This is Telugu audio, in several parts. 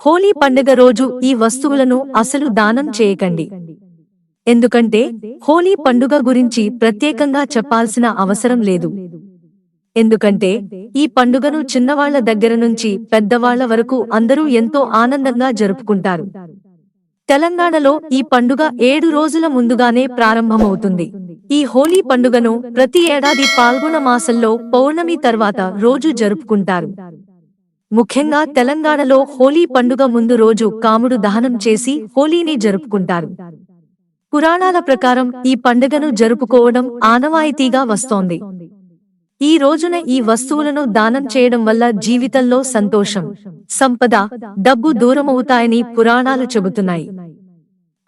హోలీ పండుగ రోజు ఈ వస్తువులను అసలు దానం చేయకండి. ఎందుకంటే హోలీ పండుగ గురించి ప్రత్యేకంగా చెప్పాల్సిన అవసరం లేదు. ఎందుకంటే ఈ పండుగను చిన్నవాళ్ళ దగ్గర నుంచి పెద్దవాళ్ళ వరకు అందరూ ఎంతో ఆనందంగా జరుపుకుంటారు. తెలంగాణలో ఈ పండుగ ఏడు రోజుల ముందుగానే ప్రారంభమవుతుంది. ఈ హోలీ పండుగను ప్రతి ఏడాది పాల్గొన మాసంలో పౌర్ణమి తర్వాత రోజు జరుపుకుంటారు. ముఖ్యంగా తెలంగాణలో హోలీ పండుగ ముందు రోజు కాముడు దహనం చేసి హోలీని జరుపుకుంటారు. పురాణాల ప్రకారం ఈ పండుగను జరుపుకోవడం ఆనవాయితీగా వస్తోంది. ఈ రోజున ఈ వస్తువులను దానం చేయడం వల్ల జీవితంలో సంతోషం సంపద డబ్బు దూరమవుతాయని పురాణాలు చెబుతున్నాయి.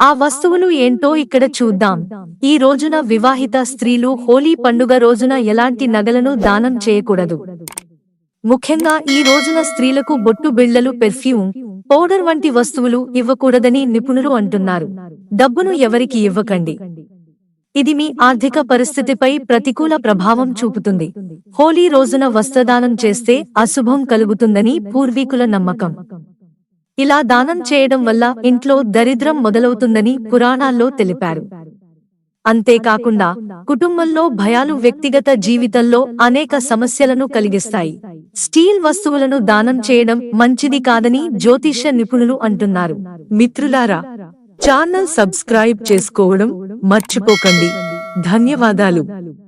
ఆ వస్తువులు ఏంటో ఇక్కడ చూద్దాం. ఈ రోజున వివాహిత స్త్రీలు హోలీ పండుగ రోజున ఎలాంటి నగలను దానం చేయకూడదు. ముఖ్యంగా ఈ రోజున స్త్రీలకు బొట్టు బిళ్ళలు పెర్ఫ్యూమ్ పౌడర్ వంటి వస్తువులు ఇవ్వకూడదని నిపుణులు అంటున్నారు. డబ్బును ఎవరికి ఇవ్వకండి. ఇది మీ ఆర్థిక పరిస్థితిపై ప్రతికూల ప్రభావం చూపుతుంది. హోలీ రోజున వస్త్రదానం చేస్తే అశుభం కలుగుతుందని పూర్వీకుల నమ్మకం. ఇలా దానం చేయడం వల్ల ఇంట్లో దరిద్రం మొదలవుతుందని పురాణాల్లో తెలిపారు. అంతేకాకుండా కుటుంబంలో భయాలు వ్యక్తిగత జీవితంలో అనేక సమస్యలను కలిగిస్తాయి. స్టీల్ వస్తువులను దానం చేయడం మంచిది కాదని జ్యోతిష్య నిపుణులు అంటున్నారు. మిత్రులారా ఛానల్ సబ్స్క్రైబ్ చేసుకోవడం మర్చిపోకండి. ధన్యవాదాలు.